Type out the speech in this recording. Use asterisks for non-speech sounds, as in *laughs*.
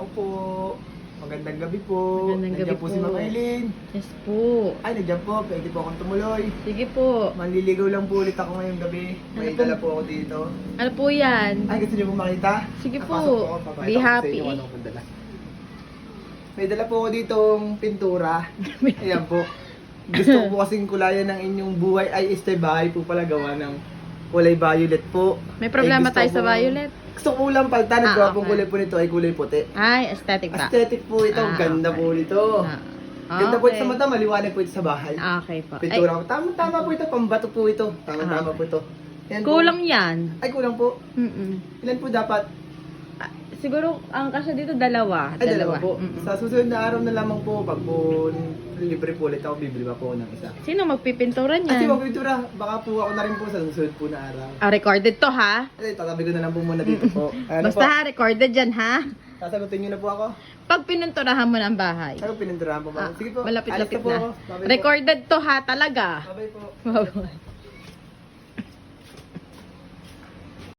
Tao po. Magandang gabi po. Magandang gabi po po. si Ma'am Eileen. Yes po. Ay, nandiyan po. Pwede po akong tumuloy. Sige po. Manliligaw lang po ulit ako ngayong gabi. May Ano po? dala po ako dito. Ano po yan? Ay, gusto niyo po makita? Sige po. pasok ako. Papakita Be ko sa happy. inyo kung anong akong dala. May dala po ako ditong pintura. *laughs* Ayan po. Gusto ko po kasing kulayan ng inyong buhay ay este bahay po pala gawa ng kulay violet po. May problema tayo sa violet. Gusto ko lang palitan. Ang Ah, gwapong okay. kulay po nito ay kulay puti. Ay, aesthetic ba? Aesthetic po ito. Ah, Ganda okay. po nito. Ah, Ganda po ito okay. sa mata. Maliwanag po ito sa bahay. Okay po. Pintura ko. Tama, tama po ito. Pambato po ito. Tama, Ah. tama po ito. Yan po. kulang yan. Ay, kulang po. Mm-mm. Ilan po dapat? Ah, siguro, ang kasya dito, dalawa. Ay, dalawa po. Mm-mm. Sa susunod na araw na lamang po, pag po libre po ulit ako, bibili pa po ako ng isa. Sino magpipintura Kasi niyan? magpintura, baka po ako na rin po sa susunod po na araw. Ah, recorded to ha? Ay, tatabi ko na lang po muna dito po. Ano Basta po? ha, recorded dyan ha? Sasagutin niyo na po ako. Pag pininturahan mo ng bahay. Ano pininturahan po ba? Ah, Sige po. Malapit-lapit Alis po na. ako. Po. Recorded to ha, talaga. Bye-bye po. Bye-bye.